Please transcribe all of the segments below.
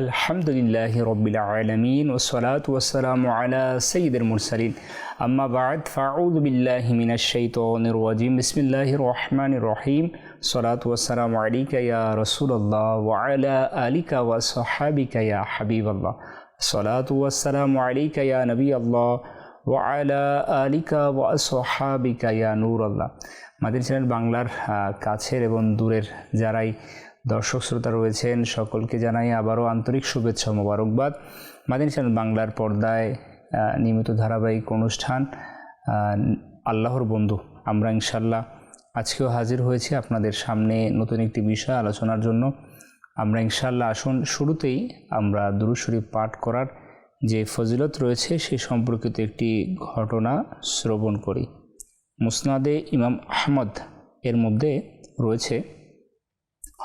আলহামদুলিল্লাহ রবিল আলমিন ওসলাত ওসালাম আলা সঈদের মুরসালিন। আম্মা বাদ ফাউদ বিল্লাহ মিনাশাইতনির ওয়াজিম বিসমিল্লাহ রহমান রহিম। সলাত ওসালাম আলিকা ইয়া রসুল্লাহ ওয়ালা আলিকা ওয়া সাহাবিকা ইয়া হাবিব আল্লাহ সলাত ওয়াসালাম আলিকা নবী আল্লাহ ওয়ালা আলিকা ওয়া সাহাবিকা ইয়া নূর আল্লাহ মাদিন চ্যানেল বাংলার কাছের এবং দূরের যারাই দর্শক শ্রোতা রয়েছেন, সকলকে জানাই আবারও আন্তরিক শুভেচ্ছা মোবারকবাদ। মাদিন চ্যানেল বাংলার পর্দায় নিয়মিত ধারাবাহিক অনুষ্ঠান আল্লাহর বন্ধু। আমরা ইনশাল্লাহ আজকেও হাজির হয়েছি আপনাদের সামনে নতুন একটি বিষয় আলোচনার জন্য। আমরা ইনশাল্লাহ আসুন, শুরুতেই আমরা দুরুশরীফ পাঠ করার যে ফজিলত রয়েছে সেই সম্পর্কিত একটি ঘটনা শ্রবণ করি। মুসনাদে ইমাম আহমদ এর মধ্যে রয়েছে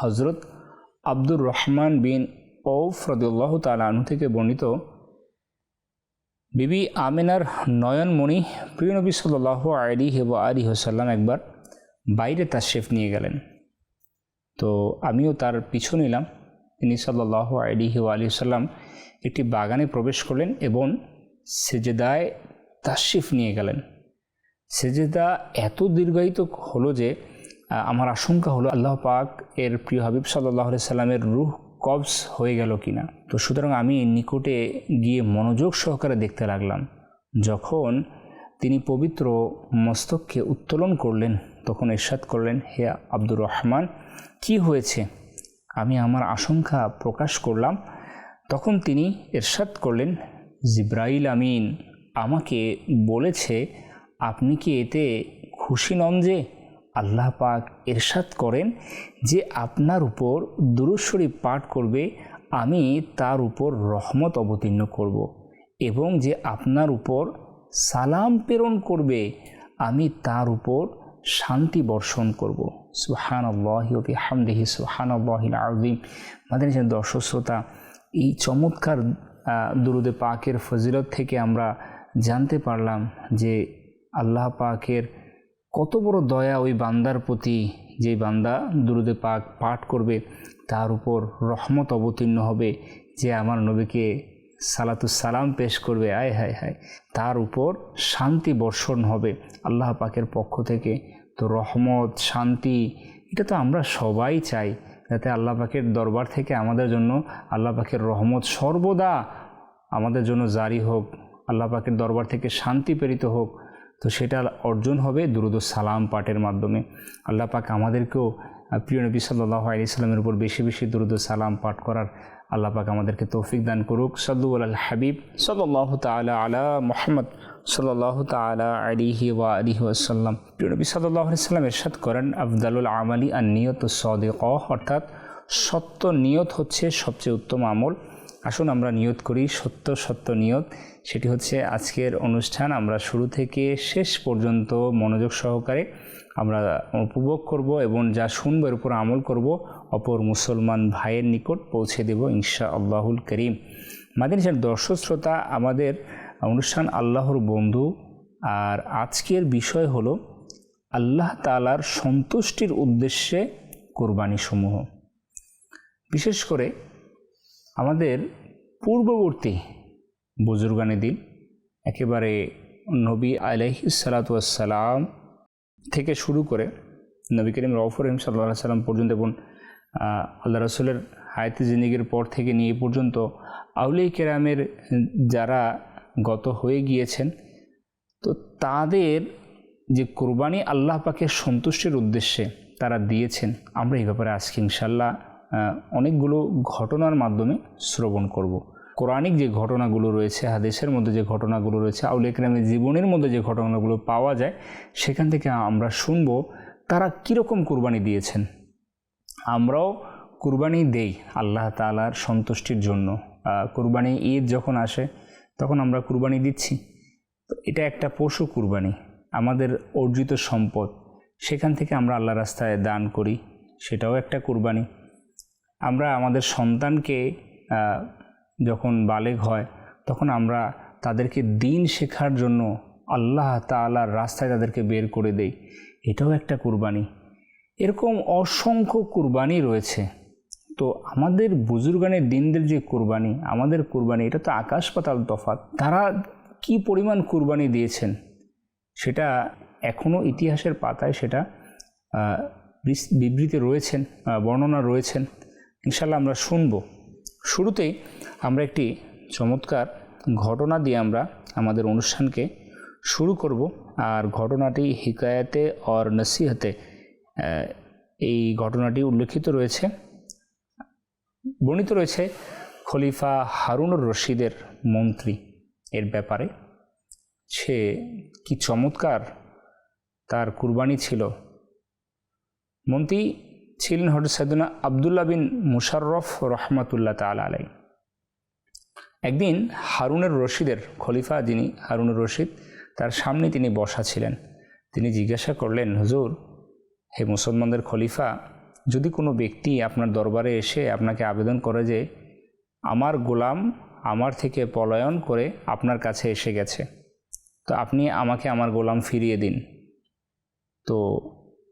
হজরত আব্দুর রহমান বিন ওফ রদুল্লাহ তালু থেকে বর্ণিত বিবি আমিনার নয়নমণি প্রিয় নবী সাল্লাহ আলী হেব আলী হোসাল্লাম একবার বাইরে তার শেফ নিয়ে গেলেন। তো আমিও তার পিছু নিলাম। তিনি সাল্লাহ আলী হেব আলী সাল্লাম একটি বাগানে প্রবেশ করলেন এবং সেজেদায় তাশিফ নিয়ে গেলেন। সেজেদা এত দীর্ঘায়িত হলো যে আমার আশঙ্কা হলো আল্লাহ পাক এর প্রিয় হাবিব সাল্লাহ সাল্লামের রুহ কবস হয়ে গেল কিনা। তো সুতরাং আমি নিকটে গিয়ে মনোযোগ সহকারে দেখতে লাগলাম। যখন তিনি পবিত্র মস্তককে উত্তোলন করলেন, তখন এরশাদ করলেন, হে আব্দুর রহমান, কি হয়েছে? আমি আমার আশঙ্কা প্রকাশ করলাম। তখন তিনি এরশাদ করলেন, জিব্রাইল আমিন, আমাকে বলেছে, আপনি কি এতে খুশি নন যে আল্লাহ পাক এরশাদ করেন যে আপনার উপর দুরুশ্বরী পাঠ করবে, আমি তার উপর রহমত অবতীর্ণ করব এবং যে আপনার উপর সালাম প্রেরণ করবে, আমি তার উপর শান্তি বর্ষণ করব। সুহান আল্লাহি হামদেহি সুহান আল্লাহিল আমাদের যে দর্শক শ্রোতা, এই চমৎকার দুরুদে পাকের ফজিলত থেকে আমরা জানতে পারলাম যে আল্লাহ পাকের কত বড় দয়া ওই বান্দার প্রতি যে বান্দা দুরুদে পাক পাঠ করবে, তার উপর রহমত অবতীর্ণ হবে যে আমার নবীকে সালাতুস সালাম পেশ করবে। আয়, হায় হায়। তার উপর শান্তি বর্ষণ হবে আল্লাহ পাকের পক্ষ থেকে। তো রহমত, শান্তি, এটা তো আমরা সবাই চাই। যাতে আল্লাহ পাকের দরবার থেকে আমাদের জন্য আল্লাহ পাকের রহমত সর্বদা আমাদের জন্য জারি হোক, আল্লাহ পাকের দরবার থেকে শান্তি প্রেরিত হোক। তো সেটা অর্জন হবে দুরুদ সালাম পাঠের মাধ্যমে। আল্লাহ পাক আমাদেরকেও প্রিয় নবী সাল্লাহ আলি সাল্লামের উপর বেশি বেশি দুরুদ সালাম পাঠ করার আল্লাহ পাক আমাদেরকে তৌফিক দান করুক। সাল্লু আল হাবিব সাল্লাহ তালা আলা মোহাম্মদ সাল্লাহ তালা আলিহি ওয়া আলিহি ওয়াসাল্লাম। প্রিয় নবী সাল্লাহ আলি সাল্লাম এরশাদ করেন, আফদালুল আমালি আর নিয়ত সদেক, অর্থাৎ সত্য নিয়ত হচ্ছে সবচেয়ে উত্তম আমল। আসুন আমরা নিয়ত করি, সত্য সত্য নিয়ত। সেটি হচ্ছে আজকের অনুষ্ঠান। আমরা শুরু থেকে শেষ পর্যন্ত মনোযোগ সহকারে আমরা উপভোগ করব এবং যা শুনব এর উপর আমল করব, অপর মুসলমান ভাইয়ের নিকট পৌঁছে দেব ইনশা আল্লাহুল করিম মাদিন দর্শক শ্রোতা, আমাদের অনুষ্ঠান আল্লাহর বন্ধু। আর আজকের বিষয় হলো আল্লাহ তালার সন্তুষ্টির উদ্দেশ্যে কোরবানিসমূহ। বিশেষ করে আমাদের পূর্ববর্তী বুজুর্গানি দিন একেবারে নবী আলহি সালাতাম থেকে শুরু করে নবী করিম রফর রহিম সাল্লাহ সাল্লাম পর্যন্ত এবং আল্লাহ রসুলের হায়াতি জিন্দিগির পর থেকে নিয়ে পর্যন্ত আউলিয়া কেরামের যারা গত হয়ে গিয়েছেন, তো তাদের যে কোরবানি আল্লাহ পাকের সন্তুষ্টির উদ্দেশ্যে তারা দিয়েছেন, আমরা এই ব্যাপারে আজকে ইনশাল্লাহ অনেকগুলো ঘটনার মাধ্যমে শ্রবণ করব। কোরআনিক যে ঘটনাগুলো রয়েছে হাদেশের মধ্যে যে ঘটনাগুলো রয়েছে আউলিয়া কেরামের জীবনের মধ্যে যে ঘটনাগুলো পাওয়া যায়, সেখান থেকে আমরা শুনব তারা কীরকম কোরবানি দিয়েছেন। আমরাও কুরবানি দেই আল্লাহ তালার সন্তুষ্টির জন্য। কুরবানি ঈদ যখন আসে, তখন আমরা কুরবানি দিচ্ছি। এটা একটা পশু কুরবানি, আমাদের অর্জিত সম্পদ। সেখান থেকে আমরা আল্লাহ রাস্তায় দান করি, সেটাও একটা কুরবানি। আমরা আমাদের সন্তানকে যখন বালেগ হয়, তখন আমরা তাদেরকে দিন শেখার জন্য আল্লাহ তালার রাস্তায় তাদেরকে বের করে দেই। এটাও একটা কুরবানি। এরকম অসংখ্য কুরবানি রয়েছে। তো আমাদের বুজুর্গানের দিনদের যে কুরবানি, আমাদের কুরবানি, এটা তো আকাশ পাতাল তফাত তারা কি পরিমাণ কুরবানি দিয়েছেন? সেটা এখনও ইতিহাসের পাতায় সেটা বিবৃতি রয়েছেন বর্ণনা রয়েছেন। ইনশাল্লাহ আমরা শুনব। শুরুতেই আমরা একটি চমৎকার ঘটনা দিয়ে আমরা আমাদের অনুষ্ঠানকে শুরু করব। আর ঘটনাটি হিকায়াতে অর নসিহতে এই ঘটনাটি উল্লেখিত রয়েছে। বর্ণিত রয়েছে, খলিফা হারুনুর রশিদের মন্ত্রী এর ব্যাপারে। সে কি চমৎকার, তার কুরবানি ছিল। মন্ত্রী ছিলেন হজরত সৈদুনা আবদুল্লাহ বিন মুশাররফ রহমাতুল্লাহ তাল আলাই একদিন হারুনের রশিদের খলিফা যিনি হারুনুর রশিদ, তার সামনে তিনি বসা ছিলেন। তিনি জিজ্ঞাসা করলেন, হুজুর, হে মুসলমানদের খলিফা, যদি কোনো ব্যক্তি আপনার দরবারে এসে আপনাকে আবেদন করে যে আমার গোলাম আমার থেকে পলায়ন করে আপনার কাছে এসে গেছে, তো আপনি আমাকে আমার গোলাম ফিরিয়ে দিন। তো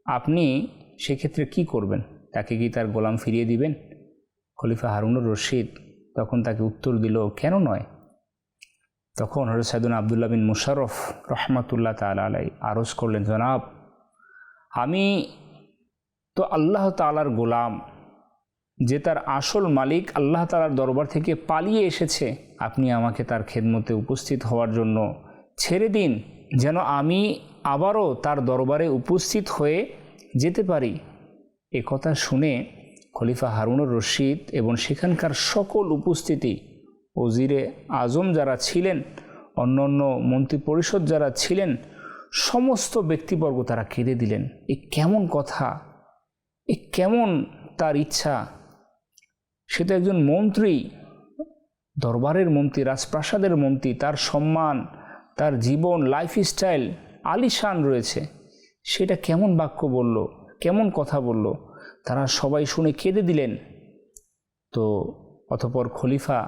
আপনি সেক্ষেত্রে কি করবেন? তাকে কি তার গোলাম ফিরিয়ে দিবেন? খলিফা হারুনুর রশিদ তখন তাকে উত্তর দিল, কেন নয়? তখন হরত সাইদুন আবদুল্লাহ বিন মুশারফ রহমাতুল্লাহ তাল আলাই আরজ করলেন, জনাব, আমি তো আল্লাহ তালার গোলাম, যে তার আসল মালিক আল্লাহ তালার দরবার থেকে পালিয়ে এসেছে। আপনি আমাকে তার খেদমতে উপস্থিত হওয়ার জন্য ছেড়ে দিন, যেন আমি আবারও তার দরবারে উপস্থিত হয়ে যেতে পারি। এ কথা শুনে খলিফা হারুনুর রশিদ এবং সেখানকার সকল উপস্থিতি, ওজিরে আজম যারা ছিলেন অন্য অন্য মন্ত্রী পরিষদ যারা ছিলেন, সমস্ত ব্যক্তিবর্গ তারা কেঁদে দিলেন। এ কেমন কথা? এ কেমন তার ইচ্ছা? সে তো একজন মন্ত্রী। দরবারের মন্ত্রী, রাজপ্রাসাদের মন্ত্রী, তার সম্মান, তার জীবন লাইফস্টাইল আলিশান রয়েছে। সেটা কেমন বাক্য বলল? কেমন কথা বলল? তারা সবাই শুনে কেঁদে দিলেন। তো অতপর খলিফা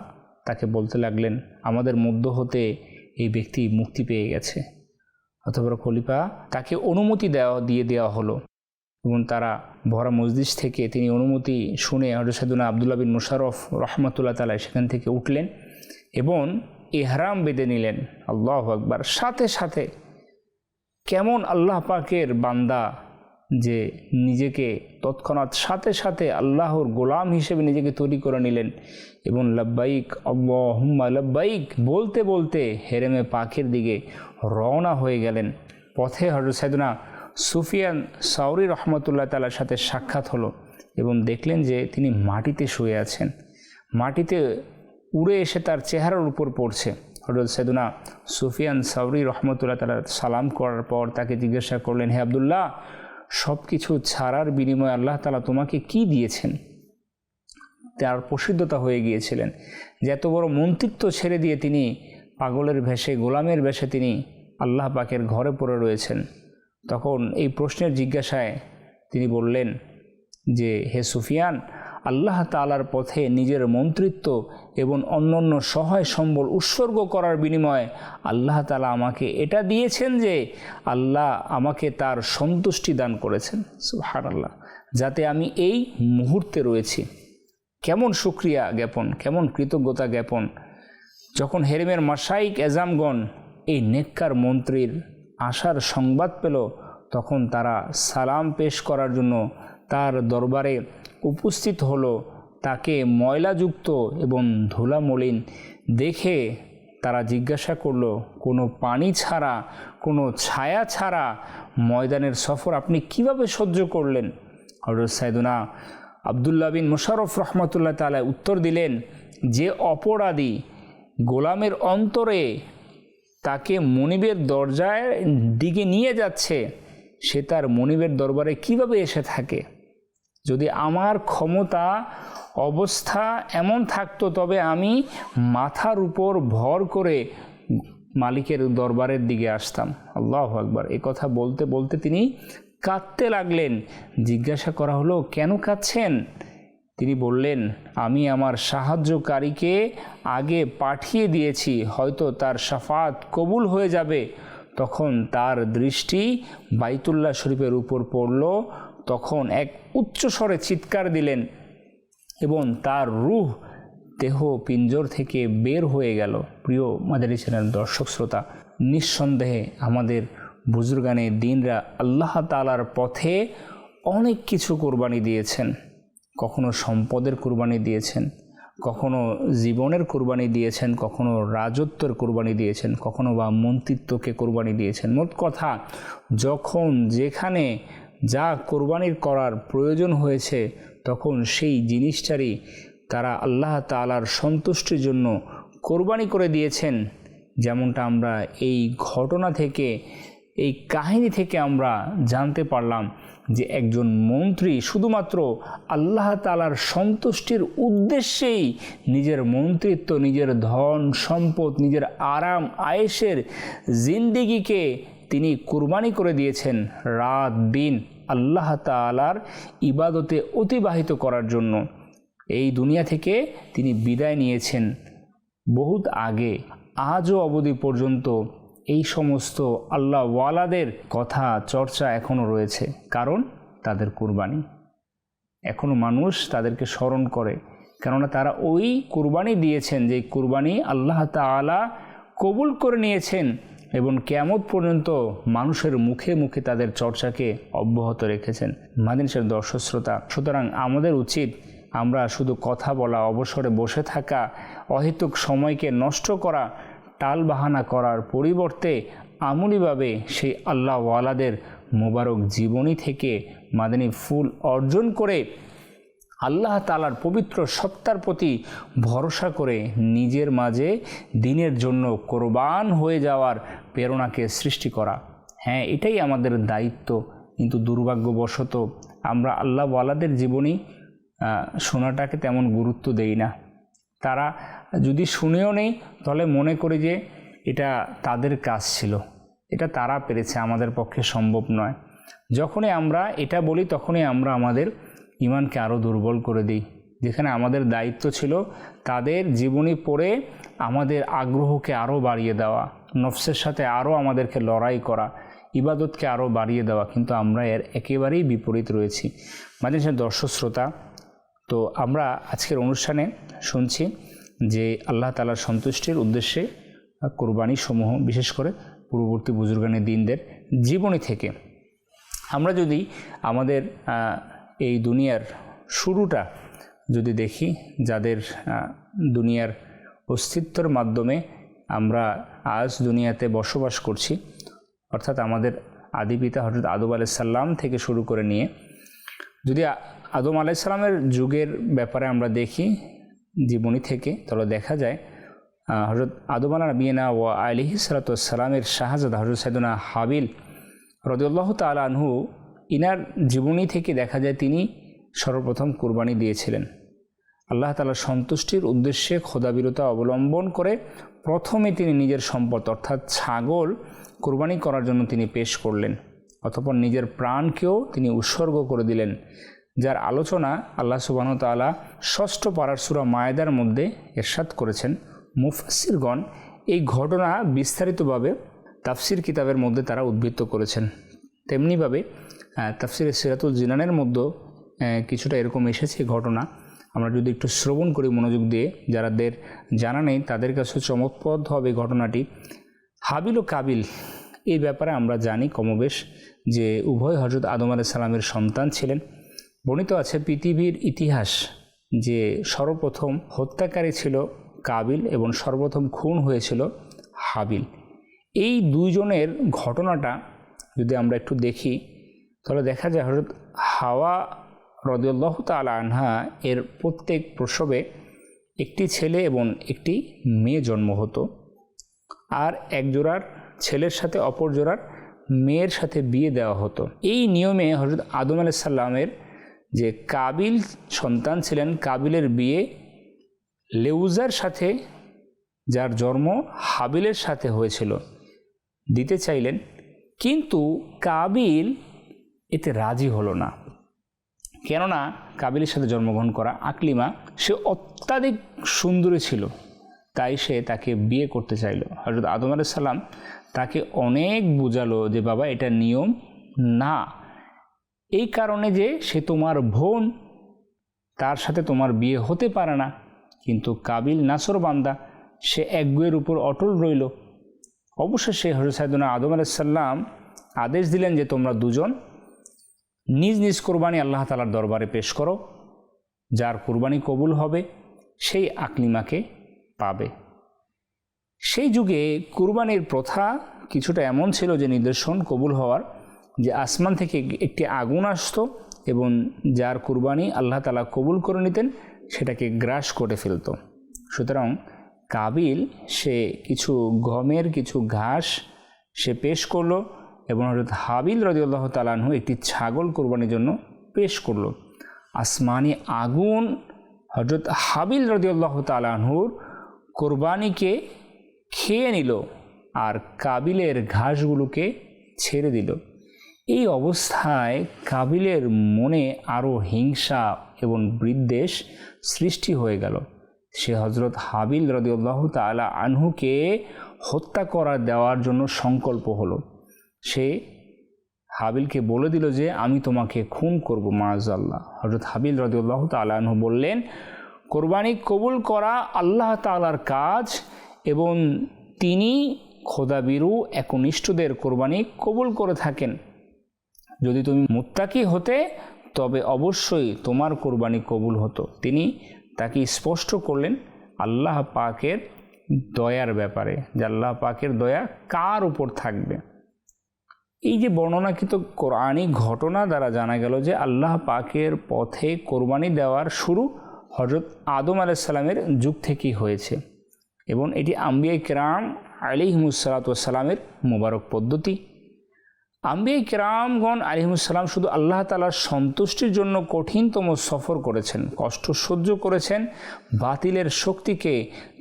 তাকে বলতে লাগলেন, আমাদের মধ্য হতে এই ব্যক্তি মুক্তি পেয়ে গেছে। অতপর খলিফা তাকে অনুমতি দেওয়া, দিয়ে দেওয়া হলো এবং তারা ভরা মসজিদ থেকে তিনি অনুমতি শুনে হরসাদুনা আবদুল্লা বিন মুশারফ রহমতুল্লাহ তালা সেখান থেকে উঠলেন এবং এহরাম বেঁধে নিলেন। আল্লাহ আকবার। সাথে সাথে কেমন আল্লাহ পাকের বান্দা যে নিজেকে তৎক্ষণাৎ সাথে সাথে আল্লাহর গোলাম হিসেবে নিজেকে তৈরি করে নিলেন এবং লব্বাইক, আল্লাহুম্মা লব্বাইক বলতে বলতে হেরেমে পাখের দিকে রওনা হয়ে গেলেন। পথে হজরত সাইদুনা সুফিয়ান সাউরি রহমতুল্লাহ তালার সাথে সাক্ষাৎ হলো এবং দেখলেন যে তিনি মাটিতে শুয়ে আছেন। মাটিতে উড়ে এসে তার চেহারার উপর পড়ছে। হজরত সেদুনা সুফিয়ান সাউরি রহমতুল্লাহ তালা সালাম করার পর তাকে জিজ্ঞাসা করলেন, হে আবদুল্লাহ সব কিছু ছাড়ার বিনিময়ে আল্লাহ তালা তোমাকে কি দিয়েছেন? তার প্রসিদ্ধতা হয়ে গিয়েছিলেন যে এত বড় মন্ত্রিত্ব ছেড়ে দিয়ে তিনি পাগলের ভেষে, গোলামের বেশে তিনি আল্লাহ পাকের ঘরে পড়ে রয়েছেন। তখন এই প্রশ্নের জিজ্ঞাসায় তিনি বললেন যে, হে সুফিয়ান আল্লাহ তালার পথে নিজের মন্ত্রিত্ব এবং অন্যান্য সহায় সম্বল উৎসর্গ করার বিনিময়ে আল্লাহ তালা আমাকে এটা দিয়েছেন যে আল্লাহ আমাকে তার সন্তুষ্টি দান করেছেন। সুহার আল্লাহ যাতে আমি এই মুহূর্তে রয়েছি। কেমন সুক্রিয়া জ্ঞাপন, কেমন কৃতজ্ঞতা জ্ঞাপন। যখন হেরেমের মাসাইক এজামগণ এই নেককার মন্ত্রীর আসার সংবাদ পেল, তখন তারা সালাম পেশ করার জন্য তার দরবারে উপস্থিত হলো। তাকে ময়লাযুক্ত এবং ধুলামলিন দেখে তারা জিজ্ঞাসা করল, কোনো পানি ছাড়া, কোনো ছায়া ছাড়া ময়দানের সফর আপনি কীভাবে সহ্য করলেন? হজরত সাইদুনা আবদুল্লাহ বিন মুশারফ রহমতুল্লাহ তালা উত্তর দিলেন, যে অপরাধী গোলামের অন্তরে তাকে মনিবের দরজায় দিকে নিয়ে যাচ্ছে, সে তার মনিবের দরবারে কীভাবে এসে থাকে? যদি আমার ক্ষমতা অবস্থা এমন থাকতো, তবে আমি মাথার উপর ভর করে মালিকের দরবারের দিকে আসতাম। আল্লাহ আকবার। এ কথা বলতে বলতে তিনি কাঁদতে লাগলেন। জিজ্ঞাসা করা হলো, কেন কাঁদছেন? তিনি বললেন, আমি আমার সাহায্যকারীকে আগে পাঠিয়ে দিয়েছি, হয়তো তার সাফাত কবুল হয়ে যাবে। তখন তার দৃষ্টি বাইতুল্লাহ শরীফের উপর পড়ল। তখন এক উচ্চস্বরে চিৎকার দিলেন এবং তার রুহ, দেহ পিঞ্জর থেকে বের হয়ে গেল। প্রিয় মাদারি চ্যানেল দর্শক শ্রোতা, নিঃসন্দেহে আমাদের বুজুর্গানে দিনরা আল্লাহ তালার পথে অনেক কিছু কোরবানি দিয়েছেন। কখনো সম্পদের কোরবানি দিয়েছেন, কখনো জীবনের কোরবানি দিয়েছেন, কখনো রাজত্বের কোরবানি দিয়েছেন, কখনো বা মন্ত্রিত্বকে কোরবানি দিয়েছেন। মোট কথা, যখন যেখানে যা কোরবানির করার প্রয়োজন হয়েছে, তখন সেই জিনিসটারই তারা আল্লাহ তালার সন্তুষ্টির জন্য কোরবানি করে দিয়েছেন। যেমনটা আমরা এই ঘটনা থেকে, এই কাহিনী থেকে আমরা জানতে পারলাম যে একজন মন্ত্রী শুধুমাত্র আল্লাহ তালার সন্তুষ্টির উদ্দেশ্যেই নিজের মন্ত্রিত্ব, নিজের ধন, সম্পদ, নিজের আরাম আয়েসের জিন্দিগিকে তিনি কুরবানি করে দিয়েছেন রাত দিন আল্লাহ তালার ইবাদতে অতিবাহিত করার জন্য। এই দুনিয়া থেকে তিনি বিদায় নিয়েছেন। বহুত আগে, আজও অবধি পর্যন্ত এই সমস্ত আল্লাহ ওয়ালাদের কথা, চর্চা এখনও রয়েছে, কারণ তাদের কুরবানি। এখনও মানুষ তাদেরকে স্মরণ করে, কেননা তারা ওই কুরবানি দিয়েছেন যে কুরবানি আল্লাহ তালা কবুল করে নিয়েছেন। এবং কেমত পর্যন্ত মানুষের মুখে মুখে তাদের চর্চাকে অব্যাহত রেখেছেন। মাদিনসের দর্শক শ্রোতা সুতরাং আমাদের উচিত আমরা শুধু কথা বলা, অবসরে বসে থাকা, অহেতুক সময়কে নষ্ট করা টাল বাহানা করার পরিবর্তে আমূলিভাবে সেই আল্লাহওয়ালাদের মোবারক জীবনী থেকে মাদানী ফুল অর্জন করে আল্লাহ তালার পবিত্র সত্তার প্রতি ভরসা করে নিজের মাঝে দিনের জন্য কোরবান হয়ে যাওয়ার প্রেরণাকে সৃষ্টি করা। হ্যাঁ এটাই আমাদের দায়িত্ব, কিন্তু দুর্ভাগ্যবশত আমরা আল্লাহ ওয়ালাদের জীবনী শোনাটাকে তেমন গুরুত্ব দেই না। তারা যদি শুনেও নেই, তাহলে মনে করি যে এটা তাদের কাজ ছিল। এটা তারা পেরেছে, আমাদের পক্ষে সম্ভব নয়। যখনই আমরা এটা বলি, তখনই আমরা আমাদের ইমানকে আরও দুর্বল করে দিই। যেখানে আমাদের দায়িত্ব ছিল তাদের জীবনী পড়ে আমাদের আগ্রহকে আরও বাড়িয়ে দেওয়া, নফসের সাথে আরও আমাদেরকে লড়াই করা, ইবাদতকে আরও বাড়িয়ে দেওয়া। কিন্তু আমরা এর একেবারেই বিপরীত রয়েছি। মাঝে দর্শক শ্রোতা তো আমরা আজকের অনুষ্ঠানে শুনছি যে আল্লাহ তালার সন্তুষ্টির উদ্দেশ্যে কোরবানি সমূহ বিশেষ করে পূর্ববর্তী বুজুর্গানের দিনদের জীবনী থেকে। আমরা যদি আমাদের এই দুনিয়ার শুরুটা যদি দেখি, যাদের দুনিয়ার অস্তিত্বর মাধ্যমে আমরা আজ দুনিয়াতে বসবাস করছি, অর্থাৎ আমাদের আদি পিতা হজরত আদব আলাইসাল্লাম থেকে শুরু করে নিয়ে, যদি আদম আলাইসাল্লামের যুগের ব্যাপারে আমরা দেখি, জীবনী থেকে, তাহলে দেখা যায় হজরত আদম আলা নবীনা ও আলিহি সালাতামের শাহজাদা হজরত সাইদুনা হাবিল রদুল্লাহ তালাহু ইনার জীবনী থেকে দেখা যায় তিনি সর্বপ্রথম কুরবানি দিয়েছিলেন। আল্লাহ তালার সন্তুষ্টির উদ্দেশ্যে খোদাবিরতা অবলম্বন করে প্রথমে তিনি নিজের সম্পদ, অর্থাৎ ছাগল, কোরবানি করার জন্য তিনি পেশ করলেন। অতপর নিজের প্রাণকেও তিনি উৎসর্গ করে দিলেন, যার আলোচনা আল্লাহ সুবাহ তালা ষষ্ঠ পাড়ার সুরা মায়েদার মধ্যে এরশাদ করেছেন। মুফাসিরগণ এই ঘটনা বিস্তারিতভাবে তাফসির কিতাবের মধ্যে তারা উদ্বৃত্ত করেছেন। তেমনিভাবে তাফসির সিরাতুল জিনানের মধ্যেও কিছুটা এরকম এসেছে ঘটনা। আমরা যদি একটু শ্রবণ করি মনোযোগ দিয়ে, যারাদের জানা নেই, তাদের কাছে চমৎপদ হবে ঘটনাটি। হাবিল ও কাবিল এই ব্যাপারে আমরা জানি কমবেশ যে উভয় হজরত আদম আলাহ সালামের সন্তান ছিলেন। বর্ণিত আছে পৃথিবীর ইতিহাস যে সর্বপ্রথম হত্যাকারী ছিল কাবিল এবং সর্বপ্রথম খুন হয়েছিল হাবিল। এই দুইজনের ঘটনাটা যদি আমরা একটু দেখি তাহলে দেখা যায় হজরত হাওয়া রদুল্লাহ তাল আনহা এর প্রত্যেক প্রসবে একটি ছেলে এবং একটি মেয়ে জন্ম হতো। আর এক জোড়ার ছেলের সাথে অপর জোড়ার মেয়ের সাথে বিয়ে দেওয়া হতো। এই নিয়মে হজরত আদম আলাইসাল্লামের যে কাবিল সন্তান ছিলেন, কাবিলের বিয়ে লেউজার সাথে, যার জন্ম হাবিলের সাথে হয়েছিল, দিতে চাইলেন। কিন্তু কাবিল এতে রাজি হলো না। কেননা কাবিলের সাথে জন্মগ্রহণ করা আকলিমা, সে অত্যাধিক সুন্দরী ছিল, তাই সে তাকে বিয়ে করতে চাইল। হজরত আদম আলাইসাল্লাম তাকে অনেক বুঝালো যে, বাবা, এটা নিয়ম না। এই কারণে যে সে তোমার বোন, তার সাথে তোমার বিয়ে হতে পারে না। কিন্তু কাবিল নাসর বান্দা, সে একগুয়ের উপর অটল রইল। অবশেষে হজরত সাইদুনা আদম আলাইসাল্লাম আদেশ দিলেন যে, তোমরা দুজন নিজ নিজ কোরবানি আল্লাহ তালার দরবারে পেশ করো। যার কোরবানি কবুল হবে, সেই আকলিমাকে পাবে। সেই যুগে কুরবানির প্রথা কিছুটা এমন ছিল যে নিদর্শন কবুল হওয়ার, যে আসমান থেকে একটি আগুন আসতো এবং যার কুরবানি আল্লাহ তালা কবুল করে নিতেন, সেটাকে গ্রাস করে ফেলতো। সুতরাং কাবিল সে কিছু গমের কিছু ঘাস সে পেশ করল এবং হজরত হাবিল রদিউল্লাহ তালানহু একটি ছাগল কোরবানির জন্য পেশ করল। আসমানি আগুন হজরত হাবিল রদিউল্লাহ তালানহুর কোরবানিকে খেয়ে নিল আর কাবিলের ঘাসগুলোকে ছেড়ে দিল। এই অবস্থায় কাবিলের মনে আরও হিংসা এবং বিদ্বেষ সৃষ্টি হয়ে গেল। সে হজরত হাবিল রদিউল্লাহ তালা আনহুকে হত্যা করা দেওয়ার জন্য সংকল্প হলো। সে হাবিলকে বলে দিল যে, আমি তোমাকে খুন করব মাজাল্লাহ হজরত হাবিল রদিউল্লাহ তালাহু বললেন, কোরবানি কবুল করা আল্লাহ তালার কাজ এবং তিনি খোদাবিরু একনিষ্ঠদের কোরবানি কবুল করে থাকেন। যদি তুমি মুত্তাকি হতে, তবে অবশ্যই তোমার কোরবানি কবুল হতো। তিনি তাকে স্পষ্ট করলেন আল্লাহ পাকের দয়ার ব্যাপারে, যে আল্লাহ পাকের দয়া কার উপর থাকবে? এই যে বর্ণনাকৃত কোরআনই ঘটনা দ্বারা জানা গেল যে আল্লাহ পাকের পথে কোরবানি দেওয়ার শুরু হজরত আদম আলাইসাল্লামের যুগ থেকেই হয়েছে এবং এটি আম্বিয়া কেরাম আলিহমুসালাতামের মোবারক পদ্ধতি। আম্বিয়া কেরামগণ আলিহিমুসাল্লাম শুধু আল্লাহ তালার সন্তুষ্টির জন্য কঠিনতম সফর করেছেন, কষ্ট সহ্য করেছেন, বাতিলের শক্তিকে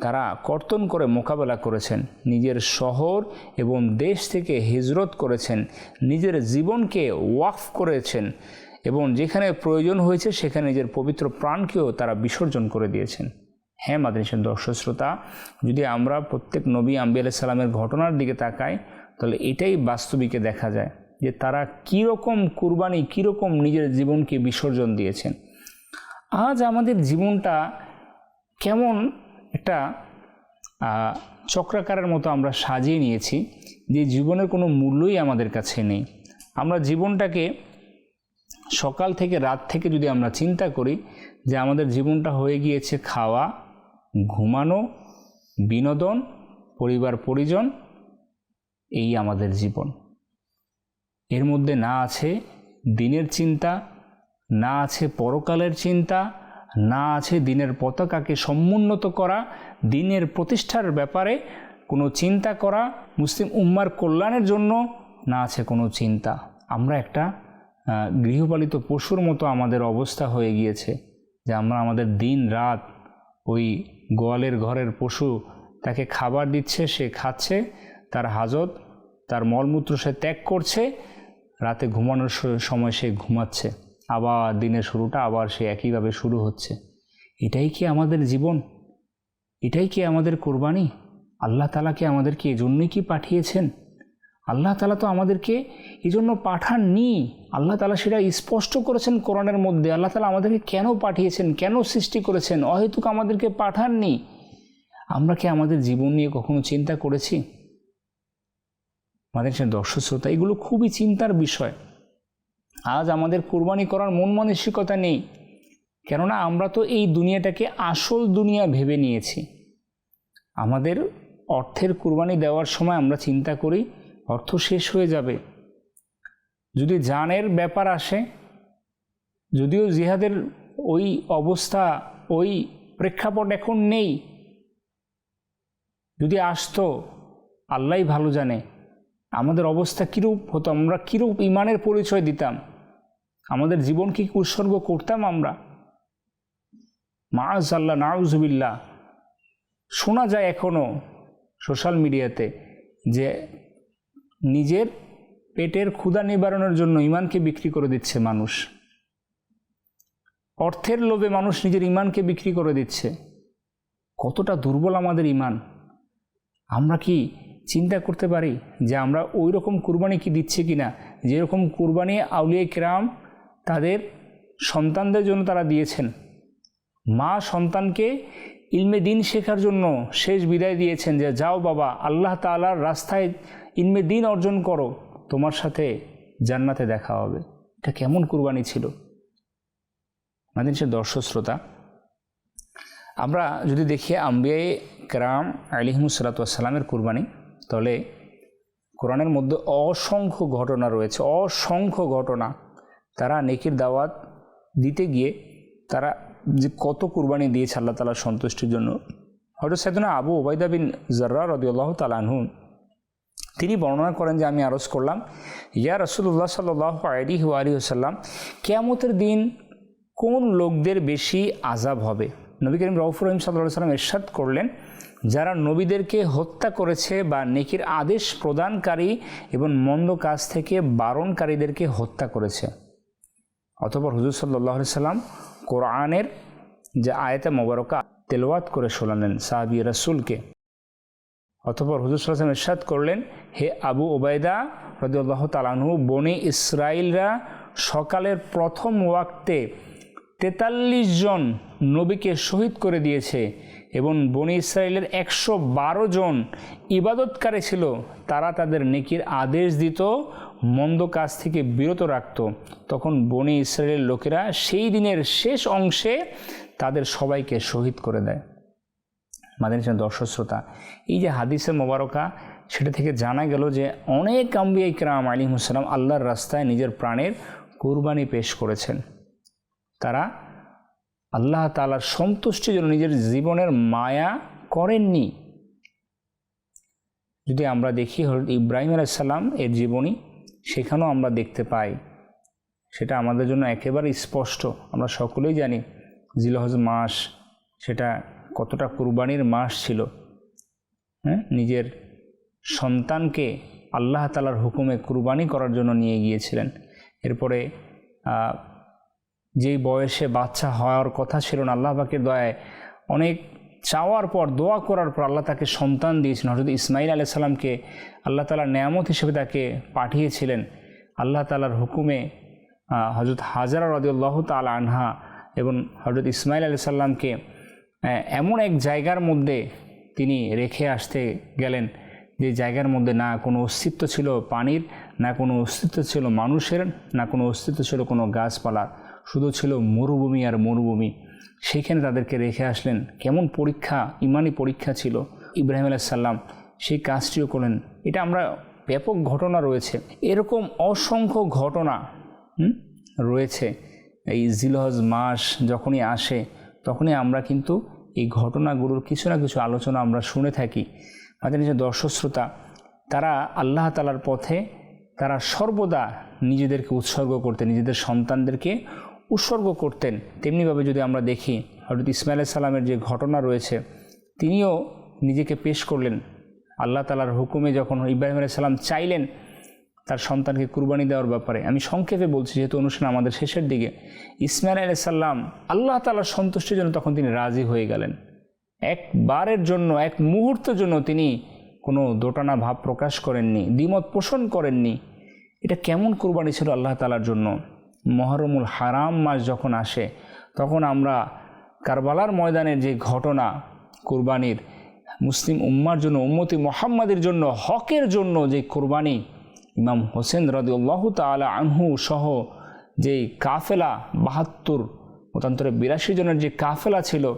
তারা কর্তন করে মোকাবেলা করেছেন, নিজের শহর এবং দেশ থেকে হিজরত করেছেন, নিজের জীবনকে ওয়াকফ করেছেন এবং যেখানে প্রয়োজন হয়েছে সেখানে নিজের পবিত্র প্রাণকেও তারা বিসর্জন করে দিয়েছেন। হ্যাঁ মাদিনীসেন দর্শক শ্রোতা, যদি আমরা প্রত্যেক নবী আম্বি আলাহ সাল্লামের ঘটনার দিকে তাকাই তাহলে এটাই বাস্তবিকে দেখা যায় যে তারা কীরকম কুরবানি, কীরকম নিজের জীবনকে বিসর্জন দিয়েছেন। আজ আমাদের জীবনটা কেমন একটা চক্রাকারের মতো আমরা সাজিয়ে নিয়েছি যে জীবনের কোনো মূল্যই আমাদের কাছে নেই। আমরা জীবনটাকে সকাল থেকে রাত থেকে যদি আমরা চিন্তা করি যে আমাদের জীবনটা হয়ে গিয়েছে খাওয়া, ঘুমানো, বিনোদন পরিবার পরিজন এই আমাদের জীবন। এর মধ্যে না আছে দিনের চিন্তা, না আছে পরকালের চিন্তা, না আছে দিনের পতাকাকে সমুন্নত করা, দিনের প্রতিষ্ঠার ব্যাপারে কোনো চিন্তা করা, মুসলিম উম্মার কল্যাণের জন্য না আছে কোনো চিন্তা। আমরা একটা গৃহপালিত পশুর মতো আমাদের অবস্থা হয়ে গিয়েছে যে আমরা আমাদের দিন রাত ওই গোয়ালের ঘরের পশু তাকে খাবার দিচ্ছে, সে খাচ্ছে তার হাজত, তার মলমূত্র সে ত্যাগ করছে, রাতে ঘুমানোর সময় সে ঘুমাচ্ছে। আবার দিনের শুরুটা আবার সে একইভাবে শুরু হচ্ছে। এটাই কি আমাদের জীবন? এটাই কি আমাদের কোরবানি? আল্লাহ তালাকে আমাদেরকে এজন্যই কি পাঠিয়েছেন? আল্লাহ তালা তো আমাদেরকে এই জন্য পাঠাননি। আল্লাহ তালা সেটা স্পষ্ট করেছেন কোরআনের মধ্যে। আল্লাহ তালা আমাদেরকে কেন পাঠিয়েছেন? কেন সৃষ্টি করেছেন? অহেতুক আমাদেরকে পাঠান পাঠাননি। আমরা কি আমাদের জীবন নিয়ে কখনো চিন্তা করেছি? আমাদের সে দর্শক শ্রোতা এগুলো খুবই চিন্তার বিষয়। আজ আমাদের কোরবানি করার মন মানসিকতা নেই। কেননা আমরা তো এই দুনিয়াটাকে আসল দুনিয়া ভেবে নিয়েছি। আমাদের অর্থের কোরবানি দেওয়ার সময় আমরা চিন্তা করি, অর্থ শেষ হয়ে যাবে। যদি জানের ব্যাপার আসে, যদিও জিহাদের ওই অবস্থা, ওই প্রেক্ষাপট এখন নেই। যদি আসতো আল্লাহ ভালো জানে। আমাদের অবস্থা কীরূপ হতো, আমরা কীরূপ ইমানের পরিচয় দিতাম? আমাদের জীবন কি উৎসর্গ করতাম আমরা? মাজ আল্লাহ নাউজুবিল্লা শোনা যায় এখনও সোশ্যাল মিডিয়াতে যে নিজের পেটের ক্ষুধা নিবারণের জন্য ইমানকে বিক্রি করে দিচ্ছে মানুষ। অর্থের লোভে মানুষ নিজের ইমানকে বিক্রি করে দিচ্ছে। কতটা দুর্বল আমাদের ইমান আমরা কি চিন্তা করতে পারি যে আমরা ওই রকম কুরবানি কি দিচ্ছি কি না যেরকম কুরবানি আউলিয়া কেরাম তাদের সন্তানদের জন্য তারা দিয়েছেন। মা সন্তানকে ইলমে দিন শেখার জন্য শেষ বিদায় দিয়েছেন যে, যাও বাবা, আল্লাহ তালার রাস্তায় ইলমে দিন অর্জন করো, তোমার সাথে জান্নাতে দেখা হবে। এটা কেমন কুরবানি ছিল? আমাদের সে দর্শক শ্রোতা আমরা যদি দেখি আম্বিয়াই কেরাম আলিহমুসালাতামের কুরবানি তাহলে কোরআনের মধ্যে অসংখ্য ঘটনা রয়েছে, অসংখ্য ঘটনা। তারা নেকির দাওয়াত দিতে গিয়ে তারা যে কত কুরবানি দিয়েছে আল্লাহ তালার সন্তুষ্টির জন্য। হয়তো সেদিন আবু ওবায়দা বিন জর্রা রদিউল্লাহ তালানহু তিনি বর্ণনা করেন যে, আমি আরজ করলাম, ইয়া রসুল্লাহ সাল্লাহ আলী আলী কেয়ামতের দিন কোন লোকদের বেশি আজাব হবে? নবী করিম রউফুর রহিম সাল্লাহ সাল্লাম এরশাদ করলেন যারা নবীদেরকে হত্যা করেছে বা নেকির আদেশ প্রদানকারী এবং মন্দ কাজ থেকে বারণকারীদেরকে হত্যা করেছে। অতপর হুজুর সাল্লাহ সাল্লাম কোরআনের যে আয়তা মোবারকা তেলওয়াত করে শোনালেন সাহাবি রসুলকে। অতপর হুজুর সাল্লাম ইরশাদ করলেন, হে আবু ওবায়দা রদিউল্লাহ তালানহু বনে ইসরায়েলরা সকালের প্রথম ওয়াক্তে তেতাল্লিশ জন নবীকে শহীদ করে দিয়েছে। এবং বনি ইসরায়েলের একশো বারো জন ইবাদতকারী ছিল, তারা তাদের নেকির আদেশ দিত, মন্দ কাজ থেকে বিরত রাখত। তখন বনি ইসরায়েলের লোকেরা সেই দিনের শেষ অংশে তাদের সবাইকে শহীদ করে দেয়। মাদিনী দর্শক শ্রোতা, এই যে হাদিসের মোবারকা, সেটা থেকে জানা গেল যে অনেক আম্বিয়া ইকরাম আলী হুসালাম আল্লাহর রাস্তায় নিজের প্রাণের কোরবানি পেশ করেছেন। তারা আল্লাহ তালার সন্তুষ্টির জন্য নিজের জীবনের মায়া করেননি। যদি আমরা দেখি হরত ইব্রাহিম আলাইসাল্লাম এর জীবনী, সেখানেও আমরা দেখতে পাই, সেটা আমাদের জন্য একেবারে স্পষ্ট। আমরা সকলেই জানি জিলহজ মাস, সেটা কতটা কুরবানির মাস ছিল। হ্যাঁ? নিজের সন্তানকে আল্লাহ তালার হুকুমে কুরবানি করার জন্য নিয়ে গিয়েছিলেন। এরপরে যেই বয়সে বাচ্চা হওয়ার কথা ছিল না, আল্লাহ পাকের দয়ায় অনেক চাওয়ার পর, দোয়া করার পর আল্লাহ তাকে সন্তান দিয়েছেন হজরত ইসমাইল আলাহ সাল্লামকে আল্লাহ তালার নেয়ামত হিসেবে তাকে পাঠিয়েছিলেন। আল্লাহ তালার হুকুমে হজরত হাজারা রদিউল্লাহ তাল আনহা এবং হজরত ইসমাইল আলি সাল্লামকে এমন এক জায়গার মধ্যে তিনি রেখে আসতে গেলেন, যে জায়গার মধ্যে না কোনো অস্তিত্ব ছিল পানির, না কোনো অস্তিত্ব ছিল মানুষের, না কোনো অস্তিত্ব ছিল কোনো গাছপালার। শুধু ছিল মরুভূমি আর মরুভূমি। সেখানে তাদেরকে রেখে আসলেন। কেমন পরীক্ষা, ইমানি পরীক্ষা ছিল। ইব্রাহিম আলাইসাল্লাম সেই কাজটিও করলেন। এটা আমরা ব্যাপক ঘটনা রয়েছে। এরকম অসংখ্য ঘটনা রয়েছে। এই জিলহজ মাস যখনই আসে, তখনই আমরা কিন্তু এই ঘটনাগুলোর কিছু না কিছু আলোচনা আমরা শুনে থাকি। আমাদের নিজের দর্শক শ্রোতা তারা আল্লাহ তালার পথে তারা সর্বদা নিজেদেরকে উৎসর্গ করতে, নিজেদের সন্তানদেরকে উৎসর্গ করতেন। তেমনিভাবে যদি আমরা দেখি হজরত ইসমাইল সালামের যে ঘটনা রয়েছে, তিনিও নিজেকে পেশ করলেন। আল্লাহ তালার হুকুমে যখন ইব্রাহিম সালাম চাইলেন তার সন্তানকে কুরবানি দেওয়ার ব্যাপারে, আমি সংক্ষেপে বলছি, যেহেতু অনুষ্ঠান আমাদের শেষের দিকে, ইসমাইল আলাই সাল্লাম আল্লাহ তালার সন্তুষ্টির জন্য তখন তিনি রাজি হয়ে গেলেন। একবারের জন্য, এক মুহূর্তের জন্য তিনি কোনো দোটানা ভাব প্রকাশ করেননি, দ্বিমত পোষণ করেননি। এটা কেমন কুরবানি ছিল আল্লাহ তালার জন্য? মহরমুল হারাম মাস যখন আসে, তখন আমরা কারবালার ময়দানের যে ঘটনা, কুরবানির, মুসলিম উম্মার জন্য, উম্মতি মোহাম্মদের জন্য, হকের জন্য যে কোরবানি, ইমাম হোসেন রদিউল্লাহ তালা আনহু সহ যেই কাফেলা বাহাত্তর, মতান্তরে বিরাশি জনের যে কাফেলা ছিল,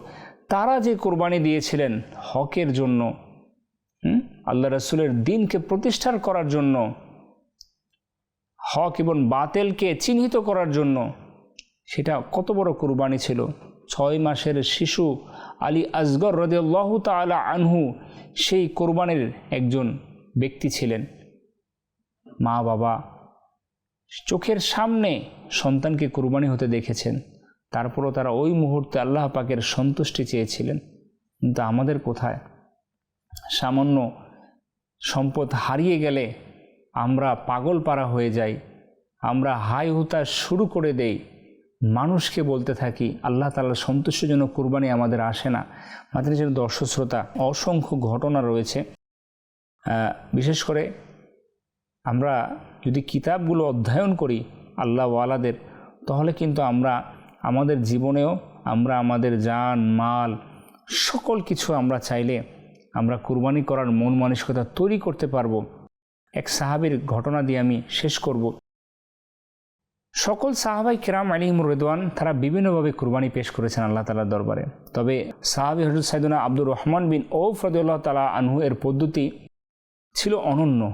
তারা যে কোরবানি দিয়েছিলেন হকের জন্য আল্লাহ রসুলের দিনকে প্রতিষ্ঠার করার জন্য হক এবং বাতেলকে চিহ্নিত করার জন্য সেটা কত বড় কুরবানি ছিল। ছয় মাসের শিশু আলী আসগর রদিয়াল্লাহ তালা আনহু সেই কোরবানির একজন ব্যক্তি ছিলেন। মা বাবা চোখের সামনে সন্তানকে কোরবানি হতে দেখেছেন। তারপরও তারা ওই মুহূর্তে আল্লাহ পাকের সন্তুষ্টি চেয়েছিলেন। কিন্তু আমাদের কোথায়? সামান্য সম্পদ হারিয়ে গেলে আমরা পাগল পাড়া হয়ে যাই, আমরা হাই হুতা শুরু করে দেই। মানুষকে বলতে থাকি, আল্লাহ তালার সন্তুষ্টের জন্য কুরবানি আমাদের আসে না। আমাদের যেন দর্শক শ্রোতা অসংখ্য ঘটনা রয়েছে। বিশেষ করে আমরা যদি কিতাবগুলো অধ্যয়ন করি আল্লাহ ওয়ালাদের, তাহলে কিন্তু আমরা আমাদের জীবনেও আমরা আমাদের যান মাল, সকল কিছু আমরা চাইলে আমরা কুরবানি করার মন মানসিকতা তৈরি করতে পারব। এক সাহাবের ঘটনা দিয়ে আমি শেষ করব। সকল সাহাবাই কেরাম আলিহিম রেদওয়ান তারা বিভিন্নভাবে কুরবানি পেশ করেছেন আল্লাহ তালার দরবারে। তবে সাহাবি হজরত সাইদুনা আব্দুর রহমান বিন ওফ রদুল্লাহ তালা আনহু এর পদ্ধতি ছিল অনন্য।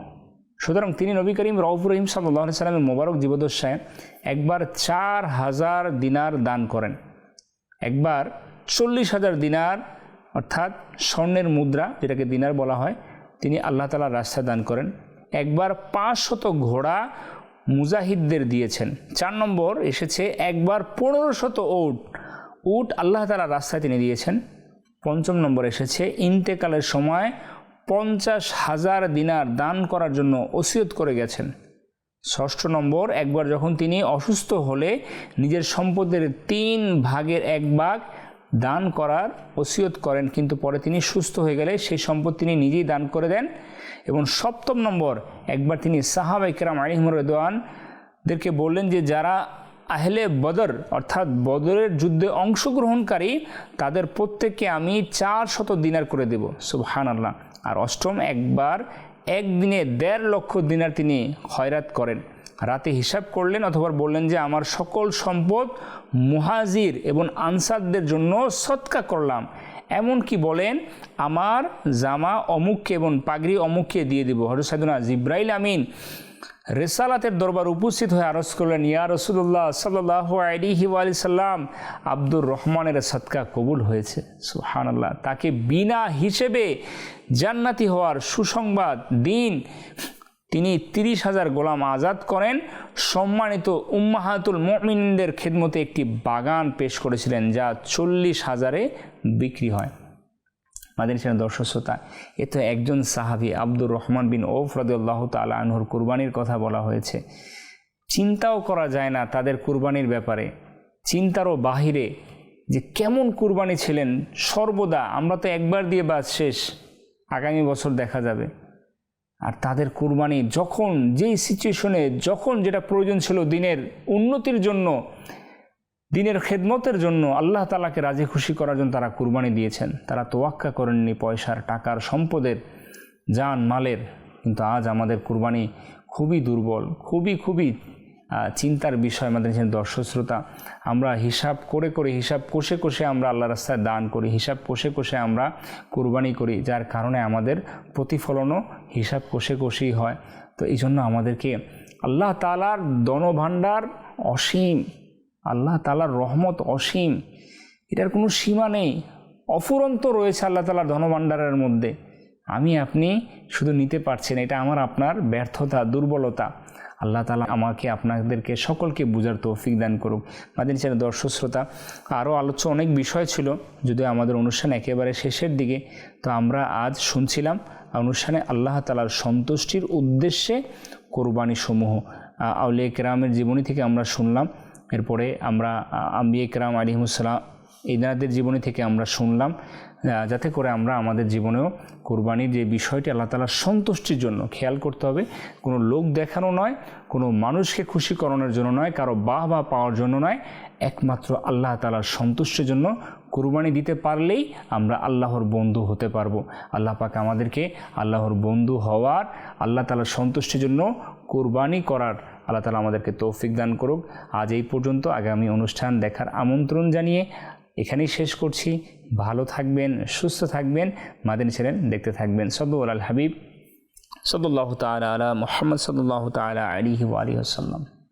সুতরাং তিনি নবী করিম রউফুর রহিম সাল্লাহ সাল্লামের মোবারক জীবদশায় একবার চার হাজার দিনার দান করেন। একবার চল্লিশ হাজার দিনার অর্থাৎ স্বর্ণের মুদ্রা, যেটাকে দিনার বলা হয়, তিনি আল্লাহ তালার রাস্তায় দান করেন। একবার পাঁচশত ঘোড়া মুজাহিদদের দিয়েছেন। চার নম্বর এসেছে, একবার পনেরো শত উট। উট আল্লাহ তালা রাস্তায় তিনি দিয়েছেন। পঞ্চম নম্বর এসেছে, ইন্তেকালের সময় পঞ্চাশ হাজার দিনার দান করার জন্য ওসিয়ত করে গেছেন। ষষ্ঠ নম্বর, একবার যখন তিনি অসুস্থ হলে নিজের সম্পদের তিন ভাগের এক ভাগ দান করার ওসিয়ত করেন, কিন্তু পরে তিনি সুস্থ হয়ে গেলে সেই সম্পদ তিনি নিজেই দান করে দেন। এবং সপ্তম নম্বর, একবার তিনি সাহাবা ইকরাম আলিহমর রেদওয়ানদেরকে বললেন যে, যারা আহলে বদর, অর্থাৎ বদরের যুদ্ধে অংশগ্রহণকারী, তাদের প্রত্যেককে আমি চার শত দিনার করে দেব। সুবহান আল্লাহ আর অষ্টম, একবার একদিনে দেড় লক্ষ দিনার তিনি খয়রাত করেন। রাতে হিসাব করলেন অথবা বললেন যে আমার সকল সম্পদ মুহাজির এবং আনসারদের জন্য সৎকা করলাম। এমন কি বলেন, আমার জামা অমুককে এবং পাগড়ি অমুককে দিয়ে দিব। হরু সাইদুনা জিব্রাইল আমিন রেসালাতের দরবার উপস্থিত হয়ে আরজ করলেন, ইয়া রসুল্লাহ সাল্লাহ আলিহি আলি সাল্লাম, আব্দুর রহমানের সৎকা কবুল হয়েছে। সুহান তাকে বিনা হিসেবে জান্নাতি হওয়ার সুসংবাদ, দিন তিনি তিরিশ হাজার গোলাম আজাদ করেন। সম্মানিত উম্মাহাতুল মমিনদের খেদমতে একটি বাগান পেশ করেছিলেন, যা চল্লিশ হাজারে বিক্রি হয়। মাদিন সেনা দর্শক শ্রোতা, এ তো একজন সাহাবি আব্দুর রহমান বিন ওফ রদুল্লাহ তালা আনহুর কুরবানির কথা বলা হয়েছে। চিন্তাও করা যায় না তাদের কুরবানির ব্যাপারে। চিন্তারও বাহিরে যে কেমন কুরবানি ছিলেন, সর্বদা আমরা তো একবার দিয়ে বাস শেষ, আগামী বছর দেখা যাবে। আর তাদের কুরবানি যখন যেই সিচুয়েশনে যখন যেটা প্রয়োজন ছিল দিনের উন্নতির জন্য, দিনের খেদমতের জন্য আল্লাহ তালাকে রাজি খুশি করার জন্য তারা কুরবানি দিয়েছেন। তারা তোয়াক্কা করেননি পয়সার, টাকার, সম্পদের যান মালের। কিন্তু আজ আমাদের কুরবানি খুবই দুর্বল, খুবই খুবই চিন্তার বিষয় আমাদের দর্শক শ্রোতা। আমরা হিসাব করে করে, হিসাব কষে কষে আমরা আল্লাহ রাস্তায় দান করি, হিসাব কষে কষে আমরা কুরবানি করি, যার কারণে আমাদের প্রতিফলনও হিসাব কষে কষেই হয়। তো এই জন্য আমাদেরকে আল্লাহ তালার দনভাণ্ডার অসীম, আল্লাহ তালার রহমত অসীম, এটার কোনো সীমা নেই। অফুরন্ত রয়েছে আল্লাহ তালার ধনভাণ্ডারের মধ্যে। আমি, আপনি শুধু নিতে পারছেন, এটা আমার, আপনার ব্যর্থতা, দুর্বলতা। আল্লাহ তালা আমাকে আপনাদেরকে সকলকে বুঝার তৌফিক দান করুক। মাদিন চ্যানেল দর্শক শ্রোতা, আরও আলোচ্য অনেক বিষয় ছিল, যদিও আমাদের অনুষ্ঠান একেবারে শেষের দিকে, তো আমরা আজ শুনছিলাম অনুষ্ঠানে আল্লাহ তালার সন্তুষ্টির উদ্দেশ্যে কোরবানি সমূহ আউলিয়া কেরামের জীবনী থেকে আমরা শুনলাম, এরপরে আমরা আম্বিয়া কেরাম আলিমুসালাম এনাদের জীবনী থেকে আমরা শুনলাম যাতে করে আমরা আমাদের জীবনেও কোরবানির যে বিষয়টি আল্লাহ তালার সন্তুষ্টির জন্য খেয়াল করতে হবে। কোনো লোক দেখানো নয়, কোনো মানুষকে খুশি করানোর জন্য নয়, কারও বাহ বা পাওয়ার জন্য নয়। একমাত্র আল্লাহ তালার সন্তুষ্টির জন্য কোরবানি দিতে পারলেই আমরা আল্লাহর বন্ধু হতে পারব। আল্লাহ পাক আমাদেরকে আল্লাহর বন্ধু হওয়ার, আল্লাহ তালার সন্তুষ্টির জন্য কোরবানি করার আল্লাহ তালা আমাদেরকে তৌফিক দান করুক। আজ এই পর্যন্ত আগামী অনুষ্ঠান দেখার আমন্ত্রণ জানিয়ে এখানেই শেষ করছি। ভালো থাকবেন, সুস্থ থাকবেন, মাদিন ছিলেন দেখতে থাকবেন। সদ্দুল আল হাবিব সদুল্লাহ তালা আলা মোহাম্মদ সদুল্লাহ তালা আলিহি আলী আসাল্লাম